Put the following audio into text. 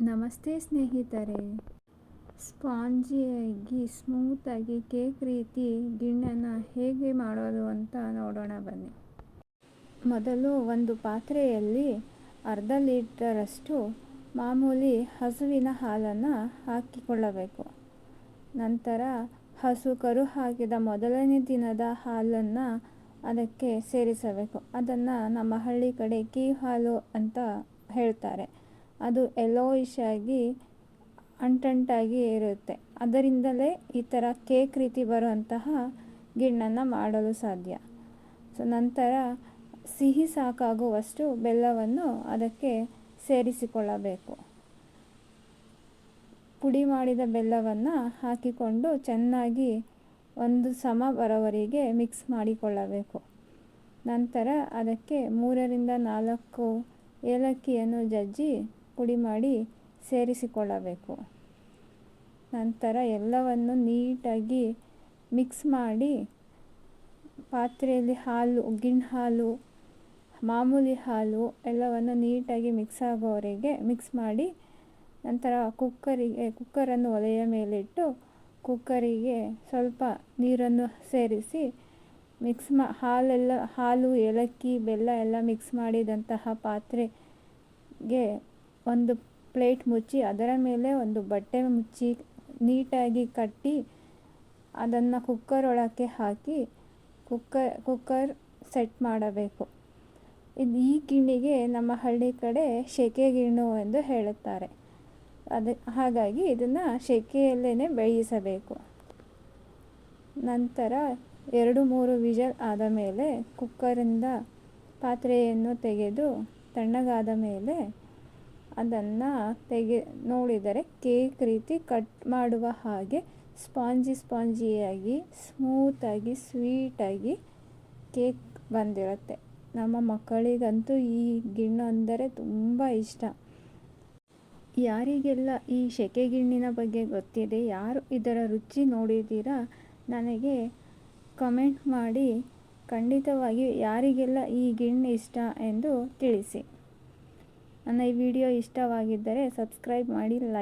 ನಮಸ್ತೆ ಸ್ನೇಹಿತರೆ. ಸ್ಪಾಂಜಿಯಾಗಿ ಸ್ಮೂತಾಗಿ ಕೇಕ್ ರೀತಿ ಗಿಣ್ಣನ್ನು ಹೇಗೆ ಮಾಡೋದು ಅಂತ ನೋಡೋಣ ಬನ್ನಿ. ಮೊದಲು ಒಂದು ಪಾತ್ರೆಯಲ್ಲಿ ಅರ್ಧ ಲೀಟರಷ್ಟು ಮಾಮೂಲಿ ಹಸುವಿನ ಹಾಲನ್ನು ಹಾಕಿಕೊಳ್ಳಬೇಕು. ನಂತರ ಹಸು ಕರು ಹಾಕಿದ ಮೊದಲನೇ ದಿನದ ಹಾಲನ್ನು ಅದಕ್ಕೆ ಸೇರಿಸಬೇಕು. ಅದನ್ನು ನಮ್ಮ ಹಳ್ಳಿ ಕಡೆ ಕೀ ಹಾಲು ಅಂತ ಹೇಳ್ತಾರೆ. ಅದು ಯೆಲ್ಲೋಯಿಶ್ ಆಗಿ ಅಂಟಂಟಾಗಿ ಇರುತ್ತೆ ಅದರಿಂದಲೇ ಈ ಥರ ಕೇಕ್ ರೀತಿ ಬರುವಂತಹ ಗಿಣ್ಣನ್ನು ಮಾಡಲು ಸಾಧ್ಯ. ಸೊ ನಂತರ ಸಿಹಿ ಸಾಕಾಗುವಷ್ಟು ಬೆಲ್ಲವನ್ನು ಅದಕ್ಕೆ ಸೇರಿಸಿಕೊಳ್ಳಬೇಕು. ಪುಡಿ ಮಾಡಿದ ಬೆಲ್ಲವನ್ನು ಹಾಕಿಕೊಂಡು ಚೆನ್ನಾಗಿ ಒಂದು ಸಮ ಬರೋವರೆಗೆ ಮಿಕ್ಸ್ ಮಾಡಿಕೊಳ್ಳಬೇಕು. ನಂತರ ಅದಕ್ಕೆ ಮೂರರಿಂದ ನಾಲ್ಕು ಏಲಕ್ಕಿಯನ್ನು ಜಜ್ಜಿ ಪುಡಿ ಮಾಡಿ ಸೇರಿಸಿಕೊಳ್ಳಬೇಕು. ನಂತರ ಎಲ್ಲವನ್ನು ನೀಟಾಗಿ ಮಿಕ್ಸ್ ಮಾಡಿ ಪಾತ್ರೆಯಲ್ಲಿ ಹಾಲು ಉಗ್ಗಿನ ಹಾಲು, ಮಾಮೂಲಿ ಹಾಲು ಎಲ್ಲವನ್ನು ನೀಟಾಗಿ ಮಿಕ್ಸ್ ಆಗೋವರೆಗೆ ಮಿಕ್ಸ್ ಮಾಡಿ ನಂತರ ಕುಕ್ಕರಿಗೆ, ಕುಕ್ಕರನ್ನು ಒಲೆಯ ಮೇಲಿಟ್ಟು ಕುಕ್ಕರಿಗೆ ಸ್ವಲ್ಪ ನೀರನ್ನು ಸೇರಿಸಿ ಮಿಕ್ಸ್ ಮಾ, ಹಾಲೆಲ್ಲ, ಹಾಲು, ಏಲಕ್ಕಿ, ಬೆಲ್ಲ ಎಲ್ಲ ಮಿಕ್ಸ್ ಮಾಡಿದಂತಹ ಪಾತ್ರೆಗೆ ಒಂದು ಪ್ಲೇಟ್ ಮುಚ್ಚಿ, ಅದರ ಮೇಲೆ ಒಂದು ಬಟ್ಟೆ ಮುಚ್ಚಿ ನೀಟಾಗಿ ಕಟ್ಟಿ, ಅದನ್ನು ಕುಕ್ಕರ್ ಒಳಕ್ಕೆ ಹಾಕಿ ಕುಕ್ಕರ್ ಕುಕ್ಕರ್ ಸೆಟ್ ಮಾಡಬೇಕು. ಇದು ಈ ಗಿಣ್ಣಿಗೆ ನಮ್ಮ ಹಳ್ಳಿ ಕಡೆ ಶೆಕೆ ಗಿಣ್ಣು ಎಂದು ಹೇಳುತ್ತಾರೆ. ಅದು, ಹಾಗಾಗಿ ಇದನ್ನು ಶೆಕೆಯಲ್ಲೇ ಬೇಯಿಸಬೇಕು. ನಂತರ ಎರಡು ಮೂರು ವಿಜಲ್ ಆದ ಮೇಲೆ ಕುಕ್ಕರಿಂದ ಪಾತ್ರೆಯನ್ನು ತೆಗೆದು, ತಣ್ಣಗಾದ ಮೇಲೆ ಅದನ್ನು ತೆಗೆ, ನೋಡಿದರೆ ಕೇಕ್ ರೀತಿ ಕಟ್ ಮಾಡುವ ಹಾಗೆ ಸ್ಪಾಂಜಿ ಸ್ಪಾಂಜಿಯಾಗಿ ಸ್ಮೂತಾಗಿ ಸ್ವೀಟಾಗಿ ಕೇಕ್ ಬಂದಿರುತ್ತೆ. ನಮ್ಮ ಮಕ್ಕಳಿಗಂತೂ ಈ ಗಿಣ್ಣು ಅಂದರೆ ತುಂಬ ಇಷ್ಟ. ಯಾರಿಗೆಲ್ಲ ಈ ಸೆಕೆ ಗಿಣ್ಣಿನ ಬಗ್ಗೆ ಗೊತ್ತಿದೆ, ಯಾರು ಇದರ ರುಚಿ ನೋಡಿದ್ದೀರಾ, ನನಗೆ ಕಮೆಂಟ್ ಮಾಡಿ ಖಂಡಿತವಾಗಿ ಯಾರಿಗೆಲ್ಲ ಈ ಗಿಣ್ಣು ಇಷ್ಟ ಎಂದು ತಿಳಿಸಿ. ನನ್ನ ಈ ವಿಡಿಯೋ ಇಷ್ಟವಾಗಿದ್ದರೆ ಸಬ್ಸ್ಕ್ರೈಬ್ ಮಾಡಿ ಲೈಕ್